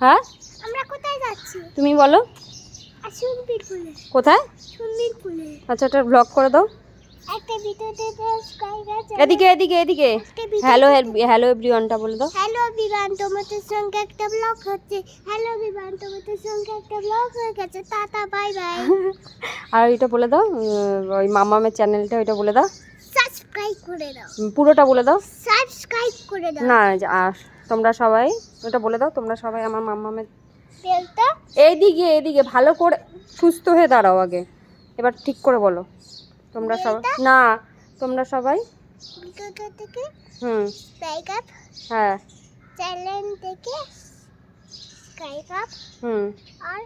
হ্যাঁ? আমরা কোথায় যাচ্ছি? তুমি বলো। কোথায়? আচ্ছা একটা ব্লগ করে দাও। এদিকে এদিকে এদিকে। হ্যালো হ্যালো এভরিওয়ানটা বলে দাও। হ্যালো বিমান তোমাদের সঙ্গে একটা ব্লগ হচ্ছে। হ্যালো বিমান তোমাদের সঙ্গে একটা ব্লগ হয়ে গেছে। টাটা বাই বাই আর এটা বলে দাও ওই মামামের চ্যানেলটা ওইটা বলে দাও। সাবস্ক্রাইব করে দাও। পুরোটা বলে দাও। সাবস্ক্রাইব করে দাও। না আর তোমরা সবাই ওটা বলে দাও তোমরা সবাই আমার মামামের বেলটা এইদিকে এইদিকে ভালো করে সুস্থ হয়ে দাঁড়াও আগে। এবার ঠিক করে বলো। তোমরা সবাই না তোমরা সবাই থেকে হুম। হ্যাঁ। হুম। আর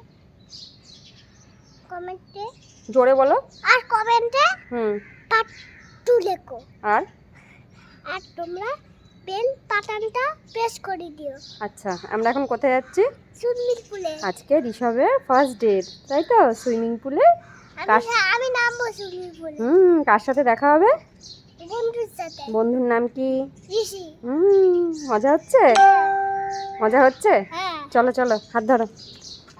কমেন্টে জোরে বলো। আর কমেন্টে হুম। পার্ট টু লেখো। আর? আর তোমরা? বেল বাটনটা প্রেস করে দিও। আচ্ছা আমরা এখন কোথায় যাচ্ছি? সুইমিং পুলে। আজকে ঋষভের ফার্স্ট ডেট তাই তো? সুইমিং পুলে? আমি হ্যাঁ, নামবো সুইমিং পুলে। হুম কার সাথে দেখা হবে? বন্ধুর সাথে। বন্ধুর নাম কি? ঋষি। হুম মজা হচ্ছে? মজা হচ্ছে? হ্যাঁ। চলো চলো হাত ধরো।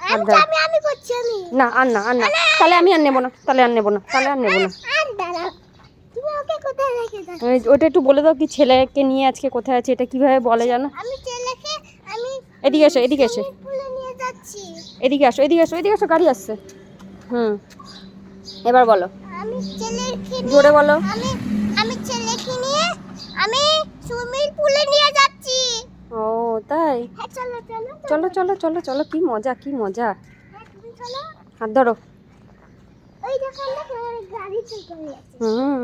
আমি। আমি আমি করছি আমি। না আর না আর না। তাহলে আমি আর নেব না তাহলে আর নেব না তাহলে আর নেব না আর দাঁড়াও তুমি ওকে কোথায় রেখে দাও ওই- ওটা একটু বলে দাও কি ছেলেকে নিয়ে আজকে কোথায় আছে এটা কীভাবে বলে জানো? আমি ছেলেকে আমি এদিকে এসো এদিকে এসো। এদিকে আসো এদিকে আসো এদিকে আসো গাড়ি আসছে। হুম। এবার বলো। আমি ছেলেকে জোরে বলো। আমি আমি ছেলেকে নিয়ে আমি সুইমিং পুলে নিয়ে যাচ্ছি। ও তাই? হ্যাঁ চলো চলো চলো। চলো চলো চলো কি মজা কি মজা। হ্যাঁ হাত ধরো। হুম।